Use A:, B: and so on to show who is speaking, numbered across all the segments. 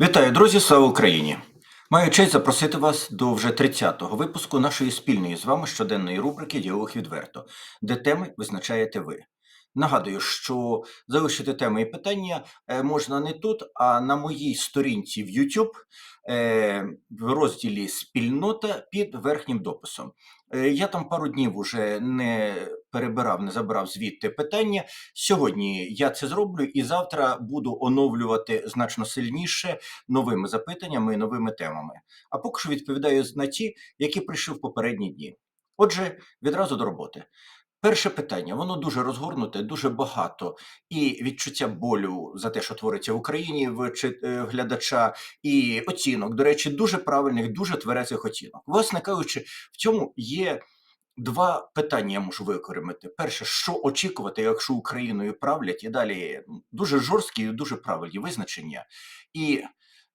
A: Вітаю, друзі! Слава Україні! Маю честь запросити вас до вже 30-го випуску нашої спільної з вами щоденної рубрики Діалог відверто, де теми визначаєте ви. Нагадую, що залишити теми і питання е, можна не тут, а на моїй сторінці в YouTube е, в розділі Спільнота під верхнім дописом. Е, Я там пару днів уже не перебирав, не забирав звідти питання. Сьогодні я це зроблю і завтра буду оновлювати значно сильніше новими запитаннями і новими темами. А поки що відповідаю на ті, які прийшли в попередні дні. Отже, відразу до роботи. Перше питання, воно дуже розгорнуте, дуже багато, і відчуття болю за те, що твориться в Україні в е, глядача, і оцінок, до речі, дуже правильних, дуже тверезих оцінок. Власне кажучи, в цьому є два питання, я можу викоримати. Перше, що очікувати, якщо Україною правлять, і далі дуже жорсткі і дуже правильні визначення. І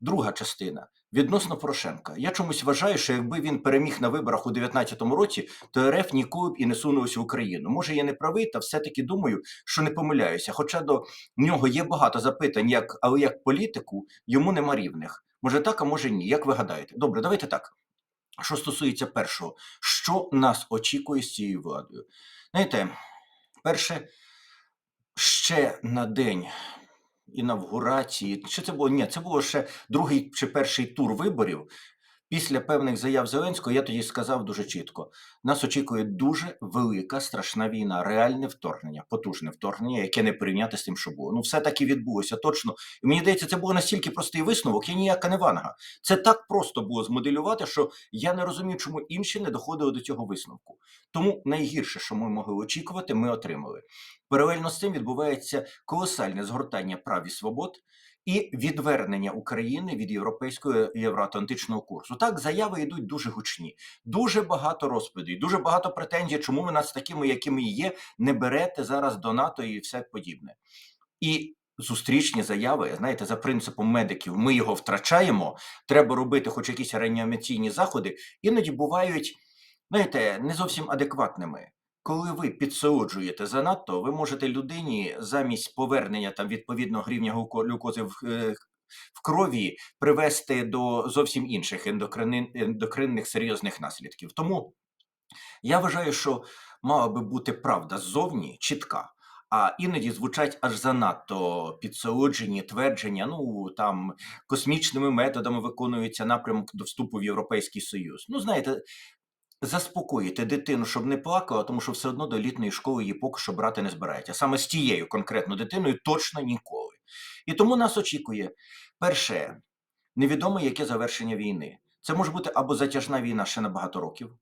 A: друга частина. Відносно Порошенка, я чомусь вважаю, що якби він переміг на виборах у 2019 році, то РФ ніколи б і не сунулося в Україну. Може, я не правий, та все-таки думаю, що не помиляюся. Хоча до нього є багато запитань, як, але як політику йому нема рівних. Може так, а може ні. Як ви гадаєте? Добре, давайте так. Що стосується першого, що нас очікує з цією владою? Знаєте, перше, ще на день інавгурації, чи це було? Ні, це було ще другий чи перший тур виборів. Після певних заяв Зеленського я тоді сказав дуже чітко: нас очікує дуже велика страшна війна, реальне вторгнення, потужне вторгнення, яке не порівняти з тим, що було. Ну, все таки відбулося точно. І мені здається, це було настільки простий висновок, я ніяка не ванга. Це так просто було змоделювати, що я не розумію, чому інші не доходили до цього висновку. Тому найгірше, що ми могли очікувати, ми отримали. Паралельно з цим відбувається колосальне згортання прав і свобод і відвернення України від європейського євроатлантичного курсу. Так, заяви йдуть дуже гучні, дуже багато розповідей, дуже багато претензій, чому ви нас такими, якими є, не берете зараз до НАТО і все подібне. І зустрічні заяви, знаєте, за принципом медиків, ми його втрачаємо, треба робити хоч якісь реанімаційні заходи, іноді бувають, знаєте, не зовсім адекватними. Коли ви підсолоджуєте занадто, ви можете людині замість повернення там відповідного рівня глюко- глюкози в, е, в крові привести до зовсім інших ендокринних серйозних наслідків. Тому я вважаю, що мала би бути правда ззовні чітка. А іноді звучать аж занадто підсолоджені твердження. Ну там космічними методами виконується напрямок до вступу в Європейський Союз. Ну знаєте, заспокоїти дитину, щоб не плакала, тому що все одно до літньої школи її поки що брати не збирається. Саме з тією конкретно дитиною точно ніколи. І тому нас очікує перше невідомо, яке завершення війни. Це може бути або затяжна війна ще на багато років.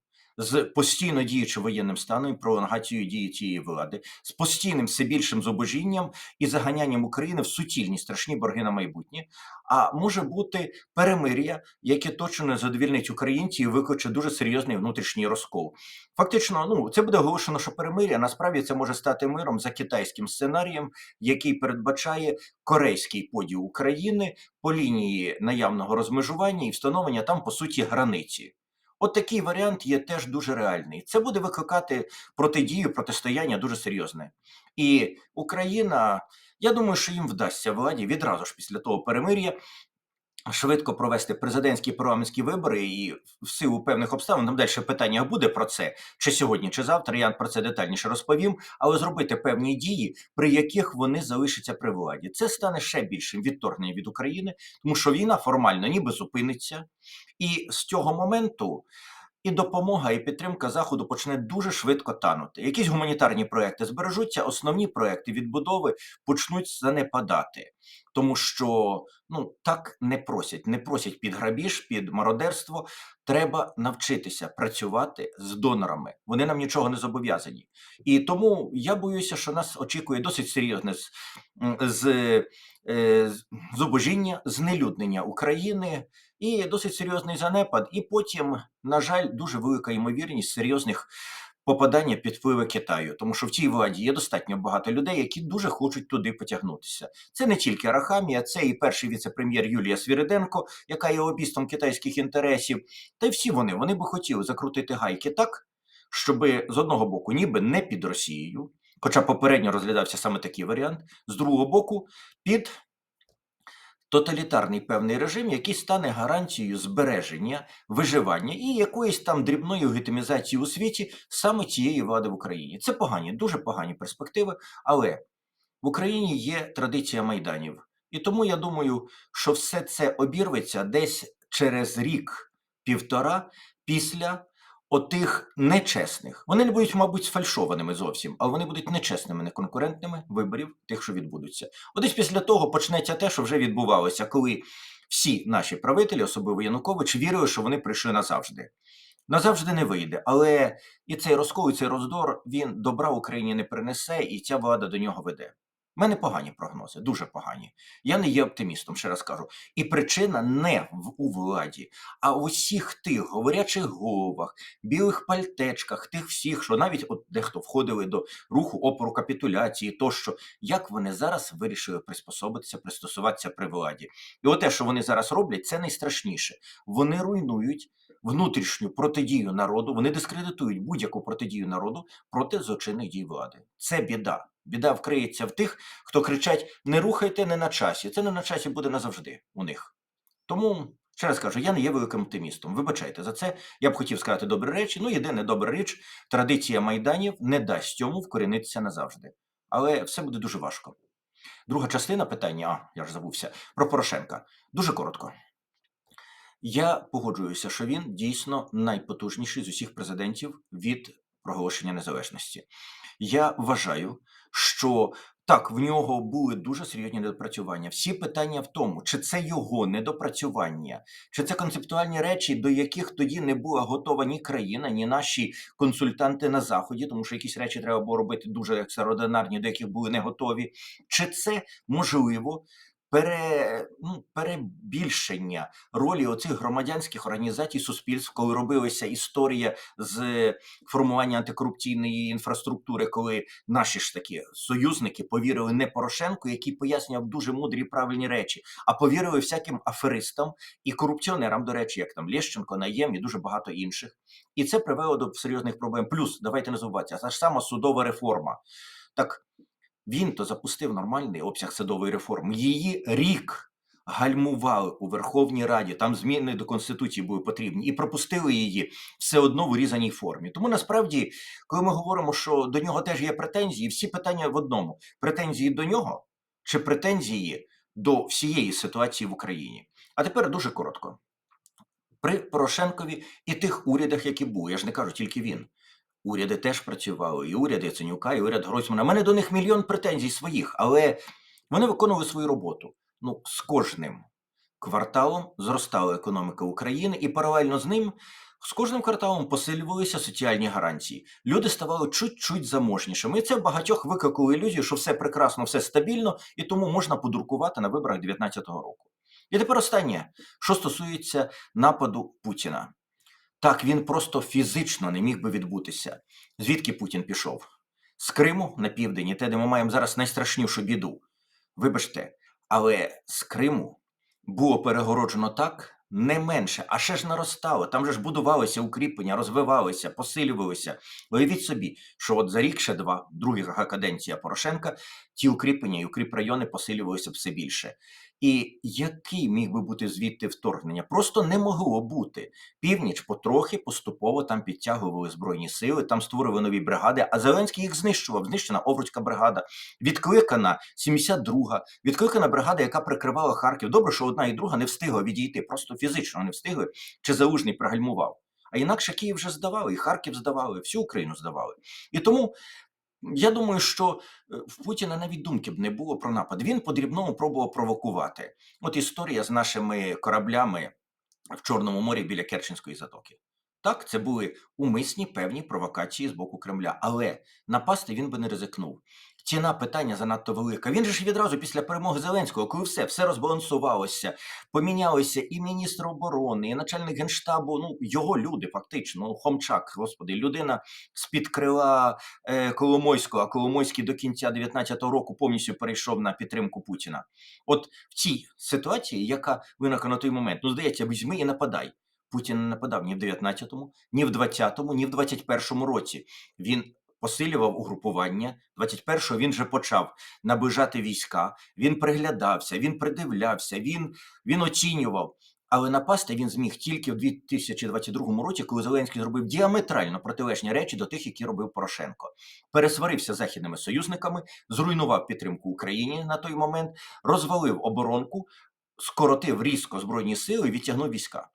A: З постійно діючим воєнним станом і пролонгацією дії цієї влади, з постійним все більшим зубожінням і заганянням України в суцільні страшні борги на майбутнє. А може бути перемир'я, яке точно не задовільнить українців і викличе дуже серйозний внутрішній розкол. Фактично, ну це буде оголошено, що перемир'я насправді це може стати миром за китайським сценарієм, який передбачає корейський поділ України по лінії наявного розмежування і встановлення там по суті границі. От такий варіант є теж дуже реальний. Це буде викликати протидію, протистояння дуже серйозне. І Україна, я думаю, що їм вдасться владі відразу ж після того перемир'я швидко провести президентські парламентські вибори і в силу певних обставин там далі питання буде про це чи сьогодні, чи завтра. Я про це детальніше розповім, але зробити певні дії, при яких вони залишаться при владі. Це стане ще більшим відторгненням від України, тому що війна формально ніби зупиниться, і з цього моменту. І допомога, і підтримка заходу почне дуже швидко танути. Якісь гуманітарні проекти збережуться, основні проекти відбудови почнуть занепадати, тому що ну так не просять, не просять під грабіж, під мародерство. Треба навчитися працювати з донорами. Вони нам нічого не зобов'язані. І тому я боюся, що нас очікує досить серйозне з, м, з, е, з- зубожіння, знелюднення України і досить серйозний занепад. І потім, на жаль, дуже велика ймовірність серйозних попадання під впливи Китаю, тому що в цій владі є достатньо багато людей, які дуже хочуть туди потягнутися. Це не тільки Арахамія, це і перший віце-прем'єр Юлія Свіриденко, яка є лобістом китайських інтересів. Та й всі вони вони би хотіли закрутити гайки так, щоб з одного боку, ніби не під Росією, хоча попередньо розглядався саме такий варіант, з другого боку, під тоталітарний певний режим, який стане гарантією збереження, виживання і якоїсь там дрібної легітимізації у світі саме цієї влади в Україні. Це погані, дуже погані перспективи, але в Україні є традиція майданів. І тому я думаю, що все це обірветься десь через рік-півтора після отих нечесних. Вони не будуть, мабуть, сфальшованими зовсім, але вони будуть нечесними, неконкурентними виборів, тих, що відбудуться. От десь після того почнеться те, що вже відбувалося, коли всі наші правителі, особливо Янукович, вірили, що вони прийшли назавжди. Назавжди не вийде, але і цей розкол, і цей роздор він добра Україні не принесе, і ця влада до нього веде. У мене погані прогнози, дуже погані. Я не є оптимістом, ще раз кажу. І причина не в у владі, а у всіх тих говорячих головах, білих пальтечках, тих всіх, що навіть от дехто входили до руху опору капітуляції, тощо, як вони зараз вирішили приспособитися, пристосуватися при владі. І от те, що вони зараз роблять, це найстрашніше. Вони руйнують внутрішню протидію народу, вони дискредитують будь-яку протидію народу проти злочинних дій влади. Це біда. Біда вкриється в тих, хто кричать: не рухайте не на часі. Це не на часі буде назавжди у них. Тому. Ще раз кажу, я не є великим оптимістом. Вибачайте за це. Я б хотів сказати добрі речі. Ну, єдине добра річ, традиція майданів не дасть цьому вкорінитися назавжди. Але все буде дуже важко. Друга частина питання, а я ж забувся, про Порошенка. Дуже коротко. Я погоджуюся, що він дійсно найпотужніший з усіх президентів від проголошення незалежності. Я вважаю, що так, в нього були дуже серйозні недопрацювання. Всі питання в тому, чи це його недопрацювання, чи це концептуальні речі, до яких тоді не була готова ні країна, ні наші консультанти на заході, тому що якісь речі треба було робити дуже екстраординарні, до яких були не готові. Чи це можливо? Пере, ну, перебільшення ролі оцих громадянських організацій суспільств, коли робилася історія з формування антикорупційної інфраструктури, коли наші ж такі союзники повірили не Порошенку, який пояснював дуже мудрі правильні речі, а повірили всяким аферистам і корупціонерам, до речі, як там Лєщенко, Наєм і дуже багато інших. І це привело до серйозних проблем. Плюс давайте не забувати, та ж сама судова реформа. Так він то запустив нормальний обсяг судової реформи. Її рік гальмували у Верховній Раді, там зміни до Конституції були потрібні, і пропустили її все одно в урізаній формі. Тому насправді, коли ми говоримо, що до нього теж є претензії, всі питання в одному: претензії до нього чи претензії до всієї ситуації в Україні. А тепер дуже коротко. При Порошенкові і тих урядах, які були, я ж не кажу тільки він. Уряди теж працювали, і уряд Яценюка, і уряд Гройсмана. У мене до них мільйон претензій своїх, але вони виконували свою роботу. Ну, з кожним кварталом зростала економіка України, і паралельно з ним з кожним кварталом посилювалися соціальні гарантії. Люди ставали чуть-чуть заможнішими. І це в багатьох викликало ілюзію, що все прекрасно, все стабільно, і тому можна подуркувати на виборах 2019 року. І тепер останнє, що стосується нападу Путіна. Так, він просто фізично не міг би відбутися. Звідки Путін пішов? З Криму на південь, і те, де ми маємо зараз найстрашнішу біду. Вибачте, але з Криму було перегороджено так не менше, а ще ж наростало. Там же ж будувалися укріплення, розвивалися, посилювалися. Уявіть собі, що от за рік ще два, друга каденція Порошенка, ті укріплення і укріпрайони посилювалися все більше. І який міг би бути звідти вторгнення? Просто не могло бути. Північ потрохи поступово там підтягували збройні сили, там створювали нові бригади. А Зеленський їх знищував. Знищена Овруцька бригада, відкликана 72-га, відкликана бригада, яка прикривала Харків. Добре, що одна і друга не встигла відійти, просто фізично не встигли. Чи залужний пригальмував? А інакше Київ вже здавали, і Харків здавали, всю Україну здавали. І тому я думаю, що е, в Путіна навіть думки б не було про напад. Він по-дрібному пробував провокувати. От історія з нашими кораблями в Чорному морі біля Керченської затоки. Так, це були умисні певні провокації з боку Кремля, але напасти він би не ризикнув. Ціна питання занадто велика. Він же ж відразу після перемоги Зеленського, коли все все розбалансувалося, помінялися і міністр оборони, і начальник генштабу. Ну його люди, фактично. Ну, Хомчак, господи, людина з під крила е, Коломойського, а Коломойський до кінця 19-го року повністю перейшов на підтримку Путіна. От в цій ситуації, яка виникла на той момент, ну здається, візьми і нападай. Путін не нападав ні в 19-му, ні в 20-му, ні в 21-му році. Він посилював угрупування. 21-го він вже почав наближати війська. Він приглядався, він придивлявся, він, він оцінював. Але напасти він зміг тільки в 2022 році, коли Зеленський зробив діаметрально протилежні речі до тих, які робив Порошенко. Пересварився західними союзниками, зруйнував підтримку Україні на той момент, розвалив оборонку, скоротив різко збройні сили і відтягнув війська.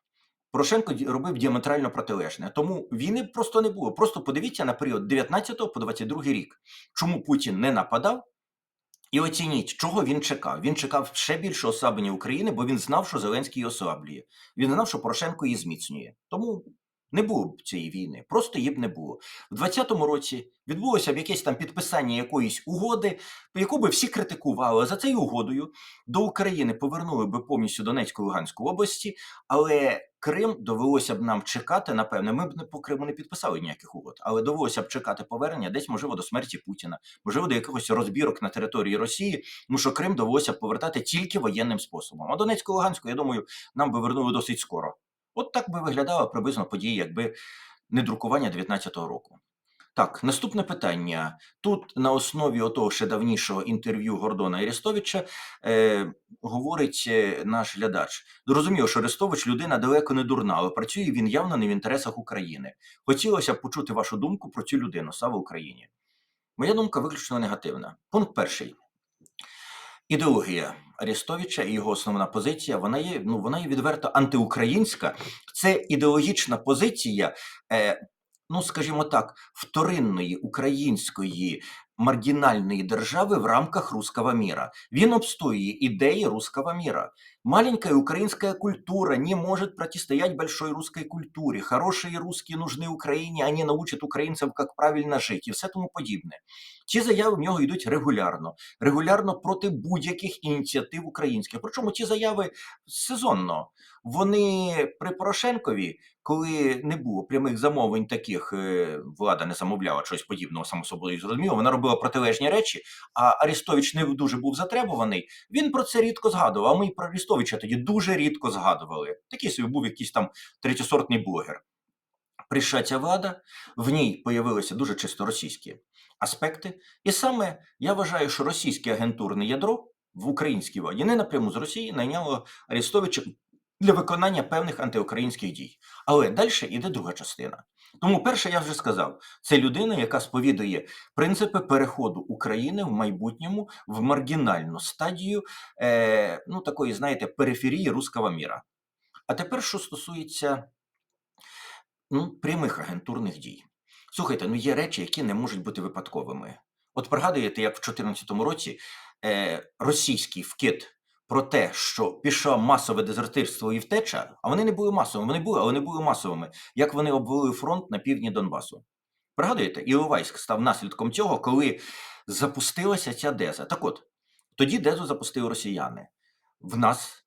A: Порошенко робив діаметрально протилежне. Тому війни просто не було. Просто подивіться на період 19 по 22 рік. Чому Путін не нападав? І оцініть, чого він чекав. Він чекав ще більше ослаблення України, бо він знав, що Зеленський її ослаблює. Він знав, що Порошенко її зміцнює. Тому не було б цієї війни, просто її б не було. В 20-му році відбулося б якесь там підписання якоїсь угоди, яку би всі критикували. За цією угодою до України повернули би повністю Донецьку і Луганську області, але Крим довелося б нам чекати, напевне. Ми б не по Криму не підписали ніяких угод, але довелося б чекати повернення десь, можливо, до смерті Путіна, можливо, до якихось розбірок на території Росії, тому що Крим довелося б повертати тільки воєнним способом. А Донецьку Луганську, я думаю, нам би вернули досить скоро. От так би виглядала приблизно події, якби не друкування 19-го року. Так, наступне питання. Тут на основі отого ще давнішого інтерв'ю Гордона Арестовича е, говорить е, наш глядач. Зрозуміло, що Арестович людина далеко не дурна, але працює він явно не в інтересах України. Хотілося б почути вашу думку про цю людину. Слава Україні. Моя думка виключно негативна. Пункт перший. Ідеологія Арестовича і його основна позиція, вона є, ну, вона є відверто антиукраїнська. Це ідеологічна позиція, е, ну скажімо так, вторинної української маргінальної держави в рамках руского міра. Він обстоює ідеї руского мира. Маленькая украинская культура не может противостоять большой русской культуре. Хорошие русские нужны Україні, они научат українців, як правильно жити, і все тому подібне. Ці заяви в нього йдуть регулярно, регулярно проти будь-яких ініціатив українських. Причому ті заяви сезонно. Вони при Порошенкові, коли не було прямих замовлень таких, е, влада не замовляла щось подібного, само собою зрозуміло, вона робила протилежні речі, а Арестович не дуже був затребуваний. Він про це рідко згадував. А ми про Арестовича тоді дуже рідко згадували. Такий собі був якийсь там третєсортний блогер. Прийшла ця влада, в ній появилися дуже чисто російські аспекти. І саме я вважаю, що російське агентурне ядро в українській владі не напряму з Росії найняло Арестовича для виконання певних антиукраїнських дій. Але далі йде друга частина. Тому, перше, я вже сказав, це людина, яка сповідує принципи переходу України в майбутньому в маргінальну стадію е, ну, такої, знаєте, периферії руского міра. А тепер, що стосується ну, прямих агентурних дій. Слухайте, ну є речі, які не можуть бути випадковими. От пригадуєте, як в 2014 році е, російський вкид про те, що пішло масове дезертирство і втеча, а вони не були масовими, вони були, але не були масовими, як вони обвели фронт на півдні Донбасу. Пригадуєте, Іловайськ став наслідком цього, коли запустилася ця деза. Так от, тоді дезу запустили росіяни. В нас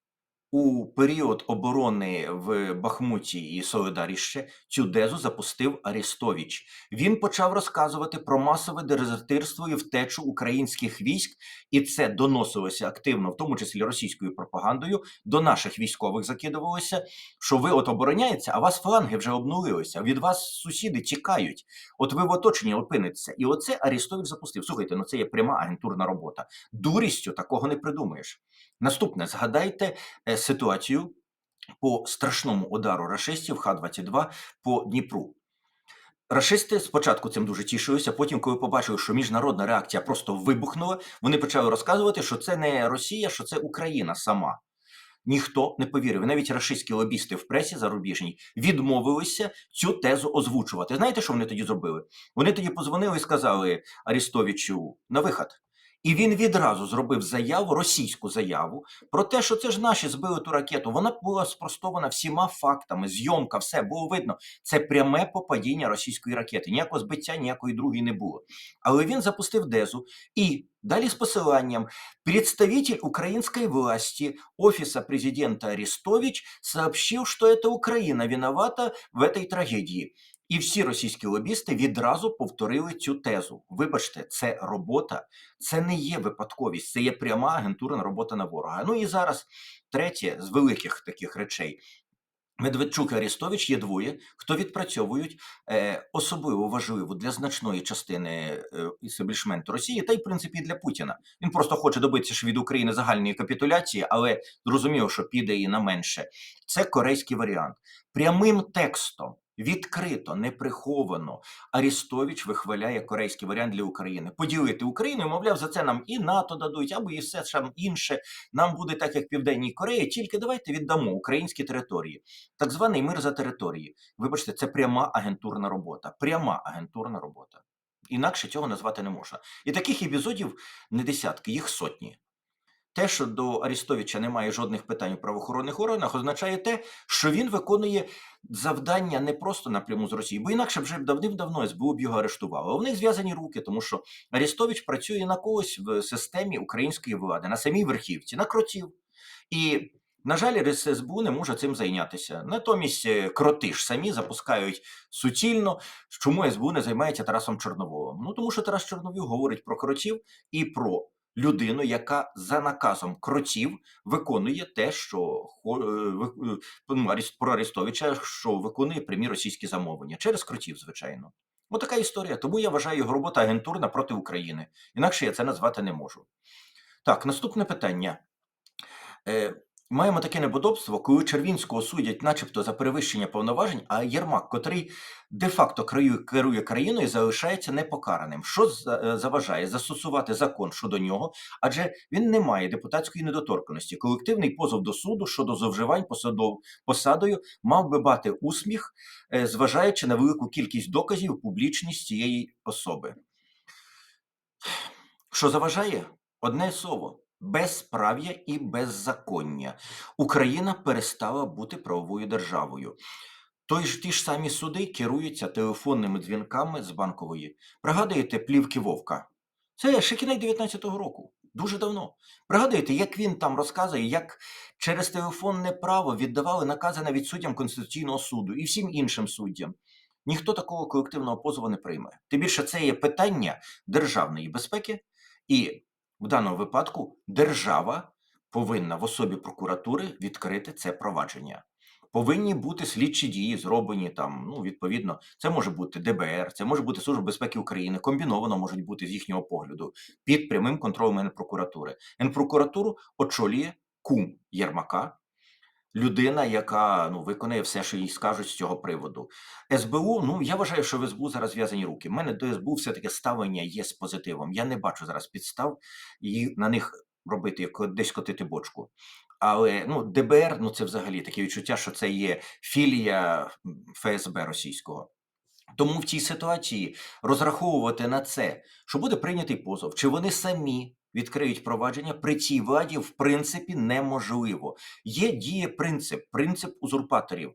A: у період оборони в Бахмуті і Солидаріще цю дезу запустив Арестович. Він почав розказувати про масове дезертирство і втечу українських військ, і це доносилося активно, в тому числі російською пропагандою. До наших військових закидувалося, що ви от обороняєтеся, а вас фланги вже обнулилися. Від вас сусіди тікають. От ви в оточенні опинитеся. І оце Арестович запустив. Слухайте, ну це є пряма агентурна робота. Дурістю такого не придумаєш. Наступне, згадайте е, ситуацію по страшному удару рашистів Х-22 по Дніпру. Рашисти спочатку цим дуже тішилися, потім, коли побачили, що міжнародна реакція просто вибухнула, вони почали розказувати, що це не Росія, що це Україна сама. Ніхто не повірив. Навіть рашистські лобісти в пресі зарубіжній відмовилися цю тезу озвучувати. Знаєте, що вони тоді зробили? Вони тоді позвонили і сказали Арістовичу на вихід. І він відразу зробив заяву, російську заяву, про те, що це ж наші збили ту ракету. Вона була спростована всіма фактами, зйомка, все було видно. Це пряме попадіння російської ракети. Ніякого збиття, ніякої другої не було. Але він запустив дезу і далі з посиланням представитель украинской власти офиса президента Арестович сообщил, что это Украина виновата в этой трагедії. І всі російські лобісти відразу повторили цю тезу. Вибачте, це робота, це не є випадковість, це є пряма агентурна робота на ворога. Ну і зараз третє з великих таких речей. Медведчук і Арестович є двоє, хто відпрацьовують е, особливо важливу для значної частини е, істеблішменту Росії, та й в принципі для Путіна. Він просто хоче добитися ж від України загальної капітуляції, але зрозуміло, що піде і на менше. Це корейський варіант. Прямим текстом. Відкрито, неприховано Арістович вихваляє корейський варіант для України. Поділити Україну, мовляв, за це нам і НАТО дадуть, або і все там інше. Нам буде так, як Південній Кореї. Тільки давайте віддамо українські території. Так званий мир за території. Вибачте, це пряма агентурна робота. Пряма агентурна робота. Інакше цього назвати не можна. І таких епізодів не десятки, їх сотні. Те, що до Арістовича немає жодних питань у правоохоронних органах, означає те, що він виконує завдання не просто напряму з Росії, бо інакше вже б давним-давно СБУ б його арештувало. А у них зв'язані руки, тому що Арістович працює на когось в системі української влади, на самій верхівці, на кротів. І, на жаль, СБУ не може цим зайнятися. Натомість е, кроти ж самі запускають суцільно. Чому СБУ не займається Тарасом Чорноволом? Ну тому що Тарас Чорновіл говорить про кротів і про людину, яка за наказом кротів виконує те, що е, е, ну, про Арестовича, що виконує прямі російські замовлення через кротів, звичайно. Ось така історія. Тому я вважаю його робота агентурна проти України. Інакше я це назвати не можу. Так, наступне питання. Е, маємо таке неподобство, коли Червінського судять, начебто, за перевищення повноважень, а Єрмак, котрий де-факто керує, країною, залишається непокараним. Що е, заважає застосувати закон щодо нього, адже він не має депутатської недоторканості. Колективний позов до суду щодо зловживань посадов, посадою мав би бати усміх, е, зважаючи на велику кількість доказів публічність цієї особи. Що заважає? Одне слово безправ'я і беззаконня. Україна перестала бути правовою державою. Той ж ті ж самі суди керуються телефонними дзвінками з банкової. Пригадуєте плівки Вовка? Це ще кінець 19-го року. Дуже давно. Пригадуєте, як він там розказує, як через телефонне право віддавали накази навіть суддям Конституційного суду і всім іншим суддям. Ніхто такого колективного позову не прийме. Тим більше це є питання державної безпеки, і в даному випадку держава повинна в особі прокуратури відкрити це провадження. Повинні бути слідчі дії, зроблені там. Ну, відповідно, це може бути ДБР, це може бути Служба безпеки України, комбіновано можуть бути з їхнього погляду під прямим контролем Генпрокуратури. Генпрокуратуру очолює кум Єрмака, людина, яка ну, виконує все, що їй скажуть з цього приводу. СБУ, ну я вважаю, що в СБУ зараз зв'язані руки. У мене до СБУ все-таки ставлення є з позитивом. Я не бачу зараз підстав і на них робити як десь котити бочку. Але ну, ДБР, ну це взагалі таке відчуття, що це є філія ФСБ російського. Тому в цій ситуації розраховувати на це, що буде прийнятий позов, чи вони самі відкриють провадження при цій владі, в принципі, неможливо. Є діє принцип, принцип узурпаторів.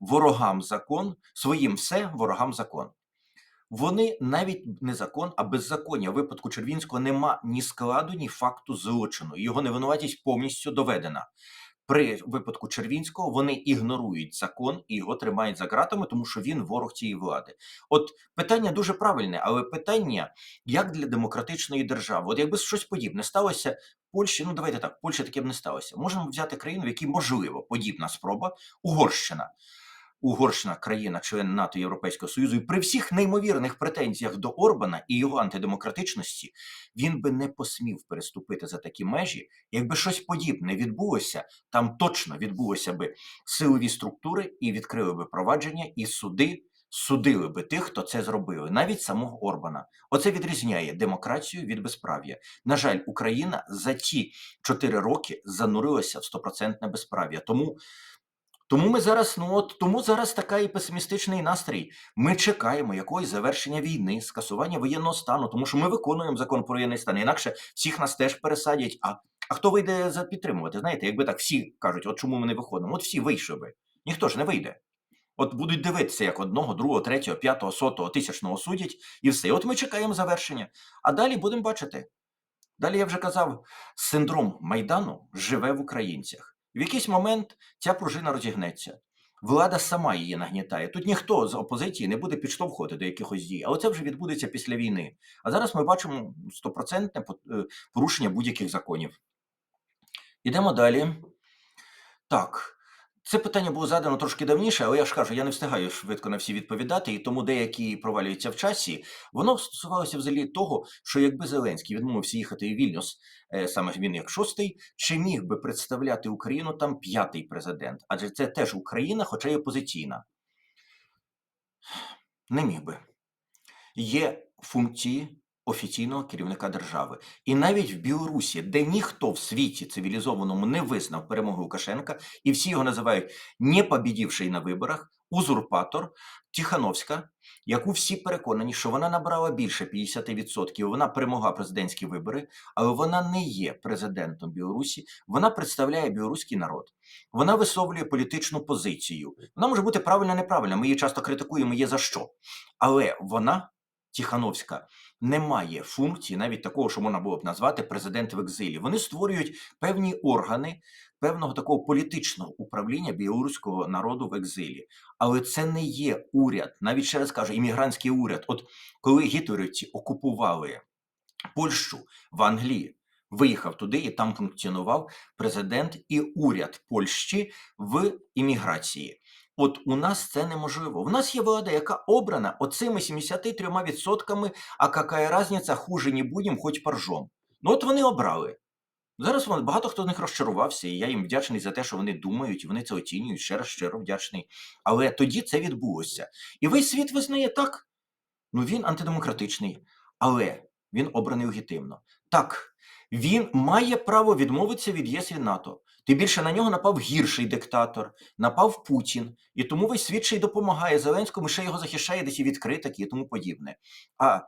A: Ворогам закон, своїм все, ворогам закон. Вони навіть не закон, а беззаконня. У випадку Червінського нема ні складу, ні факту злочину. Його невинуватість повністю доведена. При випадку Червінського вони ігнорують закон і його тримають за ґратами, тому що він ворог цієї влади. От питання дуже правильне, але питання як для демократичної держави. От якби щось подібне сталося Польщі, ну давайте так, Польща таке б не сталося. Можемо взяти країну, в якій можливо подібна спроба Угорщина. Угорщина країна, член НАТО Європейського Союзу, і при всіх неймовірних претензіях до Орбана і його антидемократичності, він би не посмів переступити за такі межі. Якби щось подібне відбулося, там точно відбулося би силові структури і відкрили би провадження, і суди судили би тих, хто це зробили, навіть самого Орбана. Оце відрізняє демократію від безправ'я. На жаль, Україна за ті чотири роки занурилася в стопроцентне безправ'я. Тому тому ми зараз, ну от тому зараз така і песимістичний настрій. Ми чекаємо якогось завершення війни, скасування воєнного стану, тому що ми виконуємо закон про воєнний стан. Інакше всіх нас теж пересадять. А, а хто вийде за підтримувати? Знаєте, якби так всі кажуть, от чому ми не виходимо? От всі вийшли би. Ніхто ж не вийде. От будуть дивитися, як одного, другого, третього, п'ятого, сотого, тисячного судять, і все. От ми чекаємо завершення. А далі будемо бачити. Далі я вже казав, синдром Майдану живе в українцях. В якийсь момент ця пружина розігнеться. Влада сама її нагнітає. Тут ніхто з опозиції не буде підштовхувати до якихось дій, але це вже відбудеться після війни. А зараз ми бачимо стопроцентне е, порушення будь-яких законів. Ідемо далі. Так, Це питання було задано трошки давніше, але я ж кажу, я не встигаю швидко на всі відповідати, і тому деякі провалюються в часі. Воно стосувалося взагалі того, що якби Зеленський відмовився їхати у Вільнюс, е, саме він як шостий, чи міг би представляти Україну там п'ятий президент? Адже це теж Україна, хоча й опозиційна. Не міг би. Є функції офіційного керівника держави. І навіть в Білорусі, де ніхто в світі цивілізованому не визнав перемоги Лукашенка, і всі його називають не побідівший на виборах, узурпатор Тихановська, яку всі переконані, що вона набрала більше 50%, вона перемогла президентські вибори, але вона не є президентом Білорусі, вона представляє білоруський народ. Вона висловлює політичну позицію. Вона може бути правильна, неправильна. Ми її часто критикуємо, є за що. Але вона, Тихановська, не має функції, навіть такого, що можна було б назвати президент в екзилі. Вони створюють певні органи певного такого політичного управління білоруського народу в екзилі. Але це не є уряд, навіть ще раз кажу, іммігрантський уряд. От коли гітлерівці окупували Польщу в Англії, виїхав туди і там функціонував президент і уряд Польщі в імміграції. От у нас це неможливо. У нас є влада, яка обрана оцими 73%, а яка різниця, хуже не будемо, хоч поржом. Ну от вони обрали. Зараз багато хто з них розчарувався, і я їм вдячний за те, що вони думають, вони це оцінюють, ще раз щиро вдячний. Але тоді це відбулося. І весь світ визнає так. Ну він антидемократичний, але він обраний легітимно. Так, він має право відмовитися від ЄС і НАТО. Тим більше на нього напав гірший диктатор, напав Путін, і тому весь світ ще й допомагає Зеленському, ще його захищає десь і відкритики і тому подібне. А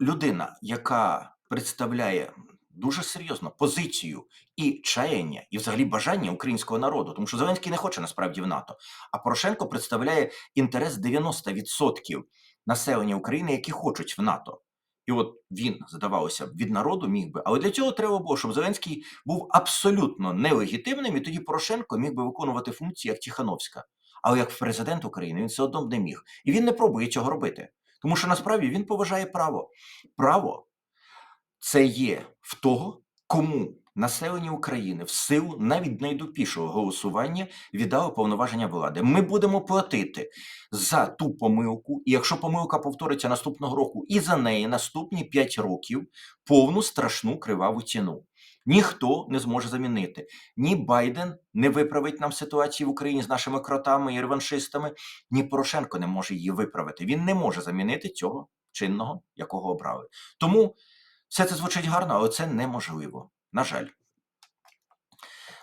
A: людина, яка представляє дуже серйозно позицію і чаяння, і взагалі бажання українського народу, тому що Зеленський не хоче насправді в НАТО, а Порошенко представляє інтерес 90% населення України, які хочуть в НАТО. І от він, здавалося б, від народу міг би. Але для цього треба було, щоб Зеленський був абсолютно нелегітимним, і тоді Порошенко міг би виконувати функції як Тихановська. Але як президент України він все одно б не міг. І він не пробує цього робити. Тому що насправді він поважає право. Право це є в того, кому населення України в силу навіть найдупішого голосування віддало повноваження влади. Ми будемо платити за ту помилку, і якщо помилка повториться наступного року, і за неї наступні 5 років повну страшну криваву ціну. Ніхто не зможе замінити. Ні Байден не виправить нам ситуацію в Україні з нашими кротами і реваншистами, ні Порошенко не може її виправити. Він не може замінити цього чинного, якого обрали. Тому все це звучить гарно, але це неможливо. На жаль.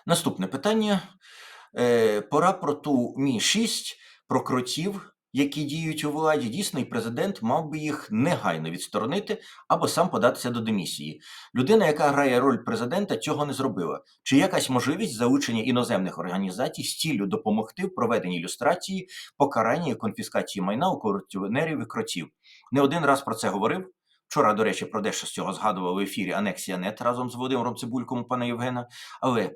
A: Наступне питання. Е, пора про ту Мі 6 про кротів, які діють у владі. Дійсно, і президент мав би їх негайно відсторонити або сам податися до демісії. Людина, яка грає роль президента, цього не зробила. Чи якась можливість залучення іноземних організацій з ціллю допомогти в проведенні ілюстрації, покарання і конфіскації майна у корупціонерів і кротів? Не один раз про це говорив. Вчора, до речі, про дещо з цього згадував в ефірі Анексія Нет разом з Володимиром Цибульком пана Євгена. Але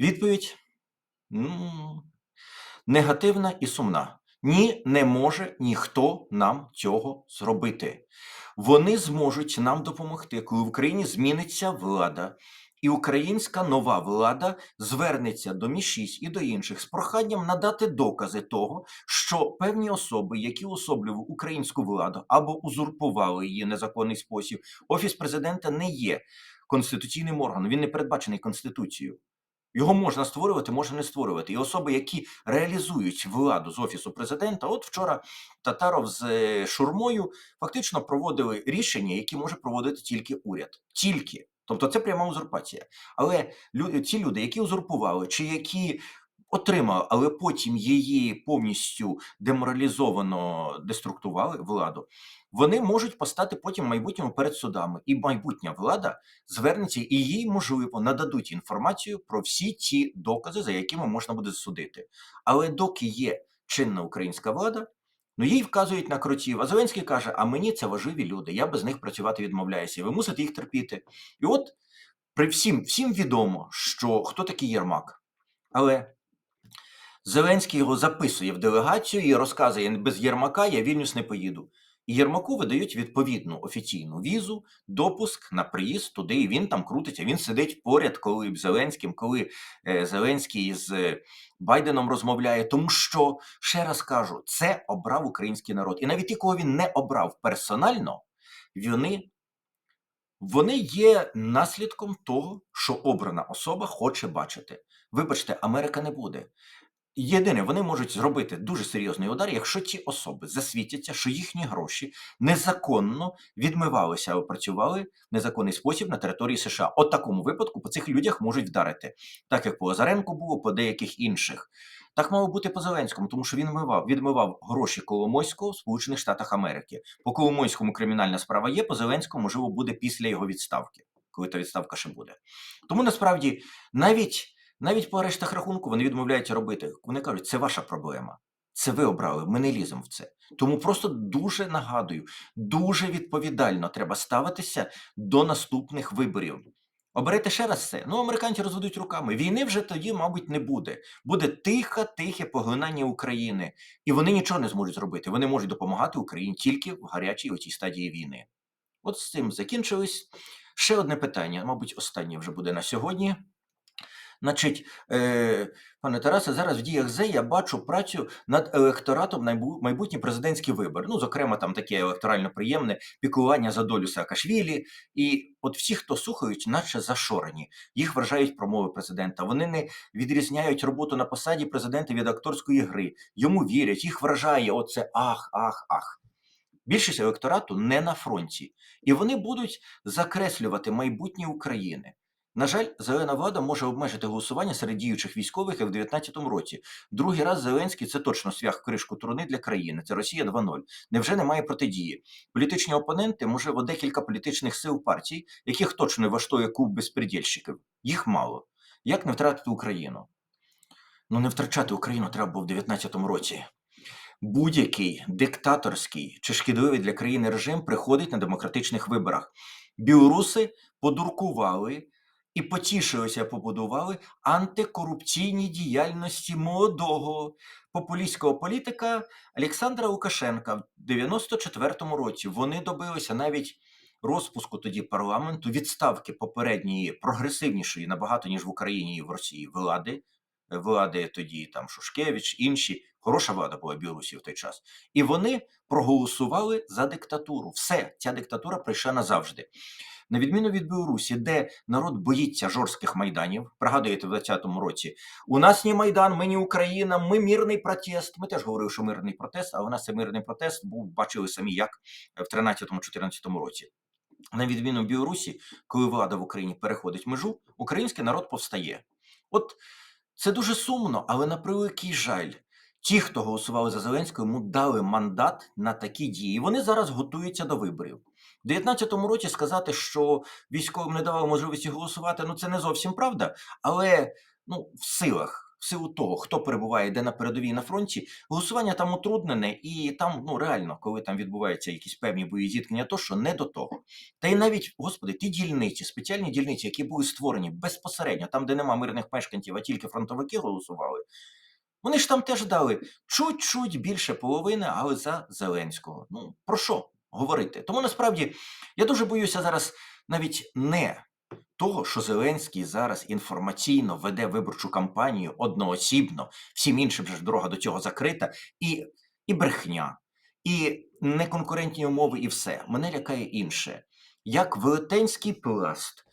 A: відповідь ну, негативна і сумна. Ні, не може ніхто нам цього зробити. Вони зможуть нам допомогти, коли в Україні зміниться влада, і українська нова влада звернеться до Мі-6 і до інших з проханням надати докази того, що певні особи, які особлювали українську владу або узурпували її незаконний спосіб, офіс президента не є конституційним органом, він не передбачений конституцією. Його можна створювати, можна не створювати. І особи, які реалізують владу з офісу президента, от вчора Татаров з е, Шурмою фактично проводили рішення, які може проводити тільки уряд. Тільки. Тобто це пряма узурпація. Але ці люди, які узурпували, чи які отримали, але потім її повністю деморалізовано деструктували владу, вони можуть постати потім в майбутньому перед судами. І майбутня влада звернеться і їй можливо нададуть інформацію про всі ті докази, за якими можна буде судити. Але доки є чинна українська влада. Ну, їй вказують на кротів, а Зеленський каже: а мені це важливі люди, я без них працювати відмовляюся, і ви мусите їх терпіти. І от при всім, всім відомо, що хто такий Єрмак. Але Зеленський його записує в делегацію і розказує: без Єрмака я Вільнюс не поїду. І Єрмаку видають відповідну офіційну візу, допуск на приїзд туди, і він там крутиться. Він сидить поряд, коли б Зеленським, коли е, Зеленський з е, Байденом розмовляє. Тому що ще раз кажу, це обрав український народ. І навіть ті, кого він не обрав персонально, вони, вони є наслідком того, що обрана особа хоче бачити. Вибачте, Америка не буде. Єдине, вони можуть зробити дуже серйозний удар, якщо ті особи засвітяться, що їхні гроші незаконно відмивалися або працювали в незаконний спосіб на території США. От такому випадку по цих людях можуть вдарити, так як по Озаренку було, по деяких інших. Так мало бути по Зеленському, тому що він відмивав, відмивав гроші Коломойського в Сполучених Штатах Америки. По Коломойському кримінальна справа є, по Зеленському, можливо, буде після його відставки, коли та відставка ще буде. Тому насправді навіть. Навіть по арештах рахунку вони відмовляються робити. Вони кажуть, це ваша проблема. Це ви обрали, ми не ліземо в це. Тому просто дуже нагадую, дуже відповідально треба ставитися до наступних виборів. Оберете ще раз це. Ну, американці розведуть руками. Війни вже тоді, мабуть, не буде. Буде тихе, тихе поглинання України. І вони нічого не зможуть зробити. Вони можуть допомагати Україні тільки в гарячій оцій стадії війни. От з цим закінчились. Ще одне питання, мабуть, останнє вже буде на сьогодні. Значить, е, пане Тарасе, зараз в діях ЗЕ я бачу працю над електоратом на майбу- майбутні президентські вибори. Ну, зокрема, там таке електорально приємне піклування за долю Саакашвілі. І от всі, хто слухають, наче зашорені. Їх вражають промови президента. Вони не відрізняють роботу на посаді президента від акторської гри. Йому вірять, їх вражає оце ах, ах, ах. Більшість електорату не на фронті, і вони будуть закреслювати майбутнє України. На жаль, зелена влада може обмежити голосування серед діючих військових і в 2019 році. Другий раз Зеленський це точно свях кришку труни для країни. Це Росія 2.0. Невже немає протидії? Політичні опоненти, можливо, декілька політичних сил партій, яких точно влаштує куб безпредельщиків. Їх мало. Як не втратити Україну? Ну, не втрачати Україну треба було в 2019 році. Будь-який диктаторський чи шкідливий для країни режим приходить на демократичних виборах. Білоруси подуркували і потішилися, побудували антикорупційні діяльності молодого популістського політика Олександра Лукашенка в 94-му році. Вони добилися навіть розпуску тоді парламенту, відставки попередньої прогресивнішої набагато ніж в Україні і в Росії влади. Влади тоді там Шушкевич, інші хороша влада була Білорусі в той час. І вони проголосували за диктатуру. Все, ця диктатура прийшла назавжди. На відміну від Білорусі, де народ боїться жорстких майданів, пригадуєте, в 20-му році у нас не майдан, ми не Україна, ми мирний протест. Ми теж говорили, що мирний протест, а у нас це мирний протест був, бачили самі як в 13-14 році. На відміну в Білорусі, коли влада в Україні переходить межу, український народ повстає. От це дуже сумно, але на превеликий жаль. Ті, хто голосували за Зеленського, йому дали мандат на такі дії. Вони зараз готуються до виборів. 19-му році сказати, що військовим не давали можливості голосувати, ну це не зовсім правда. Але ну, в силах, в силу того, хто перебуває де на передовій на фронті, голосування там утруднене, і там ну реально, коли там відбуваються якісь певні бої зіткнення, то що не до того. Та й навіть, господи, ті дільниці, спеціальні дільниці, які були створені безпосередньо, там, де нема мирних мешканців, а тільки фронтовики голосували. Вони ж там теж дали чуть-чуть більше половини, але за Зеленського. Ну про що говорити? Тому насправді я дуже боюся зараз навіть не того, що Зеленський зараз інформаційно веде виборчу кампанію одноосібно, всім іншим же дорога до цього закрита, і, і брехня, і неконкурентні умови, і все. Мене лякає інше. Як велетенський пласт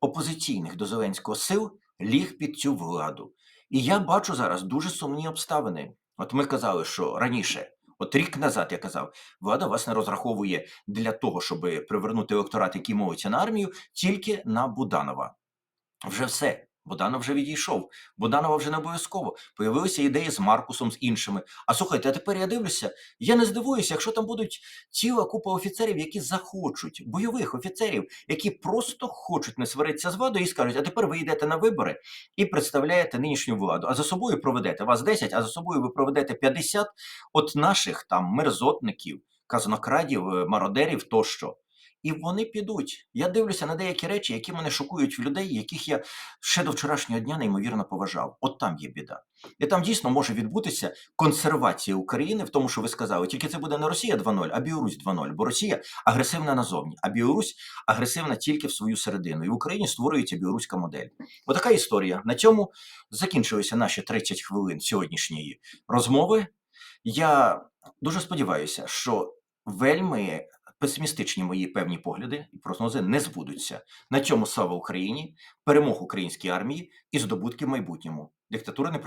A: опозиційних до Зеленського сил ліг під цю владу. І я бачу зараз дуже сумні обставини. От ми казали, що раніше, от рік назад я казав, влада вас не розраховує для того, щоб привернути електорат, який мовиться на армію, тільки на Буданова. Вже все. Буданов вже відійшов. Буданова вже не обов'язково. Появилися ідеї з Маркусом, з іншими. А слухайте, а тепер я дивлюся, я не здивуюся, якщо там будуть ціла купа офіцерів, які захочуть, бойових офіцерів, які просто хочуть не сваритися з владою і скажуть, а тепер ви йдете на вибори і представляєте нинішню владу. А за собою проведете вас 10, а за собою ви проведете 50 от наших там мерзотників, казнокрадів, е, мародерів тощо. І вони підуть. Я дивлюся на деякі речі, які мене шокують в людей, яких я ще до вчорашнього дня неймовірно поважав. От там є біда. І там дійсно може відбутися консервація України в тому, що ви сказали. Тільки це буде не Росія 2.0, а Білорусь 2.0. Бо Росія агресивна назовні, а Білорусь агресивна тільки в свою середину. І в Україні створюється білоруська модель. Отака історія. На цьому закінчилися наші 30 хвилин сьогоднішньої розмови. Я дуже сподіваюся, що вельми песимістичні мої певні погляди і прогнози не збудуться. На цьому слава Україні, перемог українській армії і здобутки в майбутньому. Диктатура не